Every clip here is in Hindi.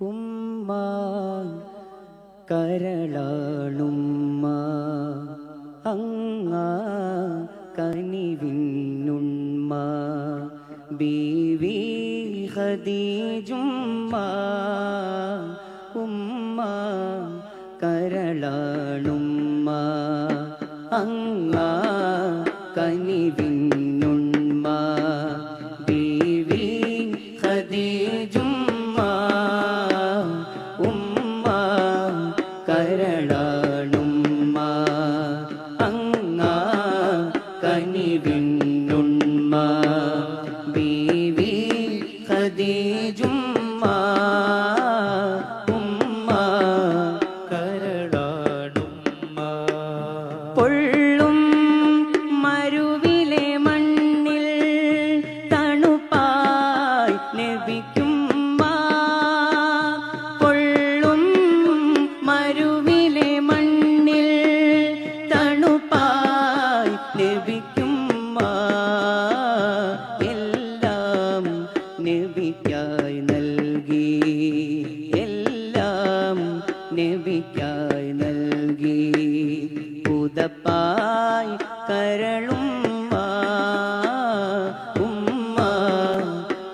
ഉമ്മ കരളാളുമ്മ അങ്ങ കനിവിന്നുണ്മ ബീവി ഹദീജുമ്മ ഉമ്മ കരളാളുമ്മ അങ്ങ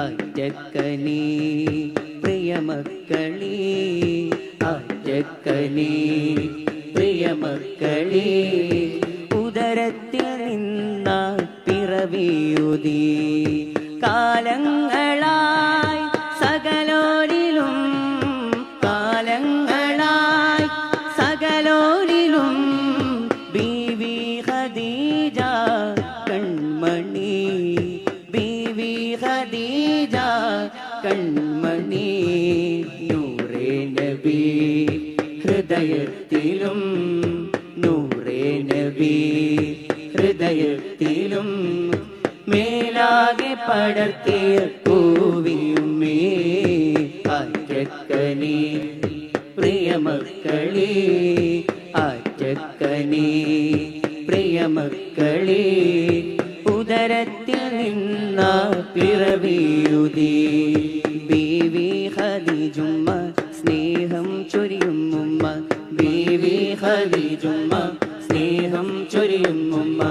അജക്കനേ പ്രിയമക്കളേ അജക്കനേ പ്രിയമക്കളേ ഉദരത്തിൽ നിന്ന പിറവിയുതി. കാലങ്ങൾ ഹൃദയത്തിലും നൂറേ നബി ഹൃദയത്തിലും മേലാകെ പടർത്തിയ പൂവിയുമേ അറ്റക്കനെ പ്രിയമക്കളെ അറ്റക്കനേ ചൊരിയുമ്മുമ്മ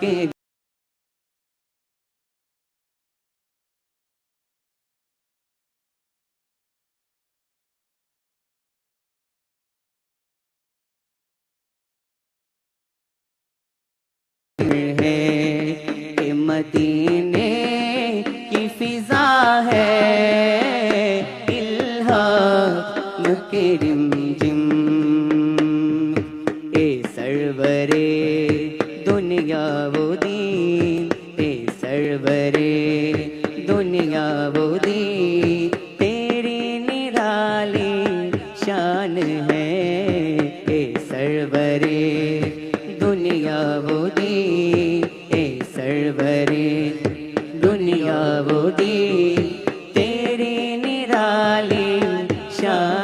के है मदीने की फिजा है इल्हाम के दुनिया तेरी निराली शान है ए सरवरे, दुनिया बोदी ए सरवरे, दुनिया बोदी तेरी निराली शान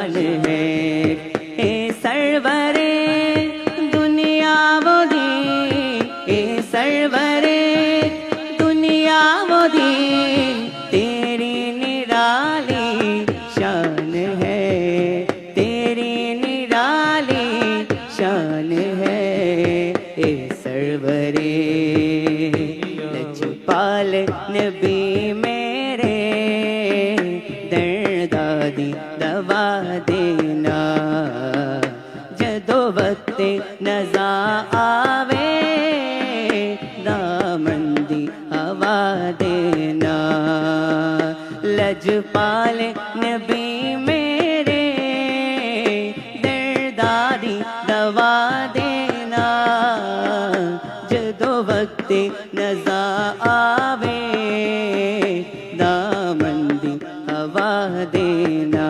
शान है, ए सरवरे। लजपाल नबी मेरे, दर्दादी दवा देना। जदो वक्त नजा आवे दामंदी हवा देना। लजपाल वक्त नजा आवे दामंदी हवा देना।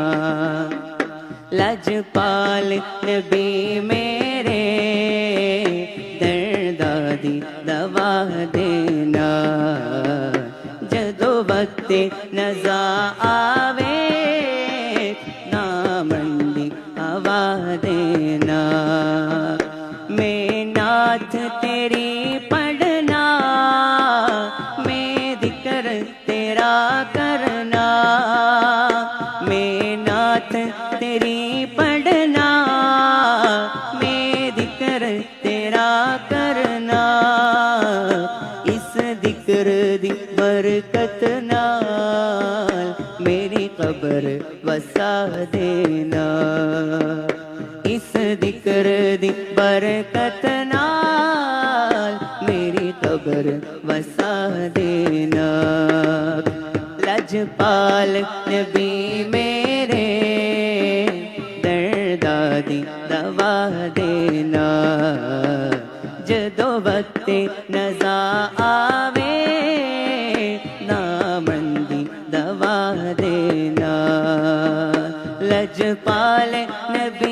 लजपाल नबी मेरे। दर्दादी दवा देना। जदो वक्त नजा आवे करना। मैं नाथ तेरी पढ़ना। मैं दिक्र तेरा करना। इस दिक्र दी बरकत नाल मेरी कब्र वसा देना। इस दिक्र दी बरकत नाल मेरी कब्र वसा देना। लजपाल नबी मेरे दर्दादी दवा देना। जदो वक्त नजा आवे नामंदी दवा देना। लजपाल नबी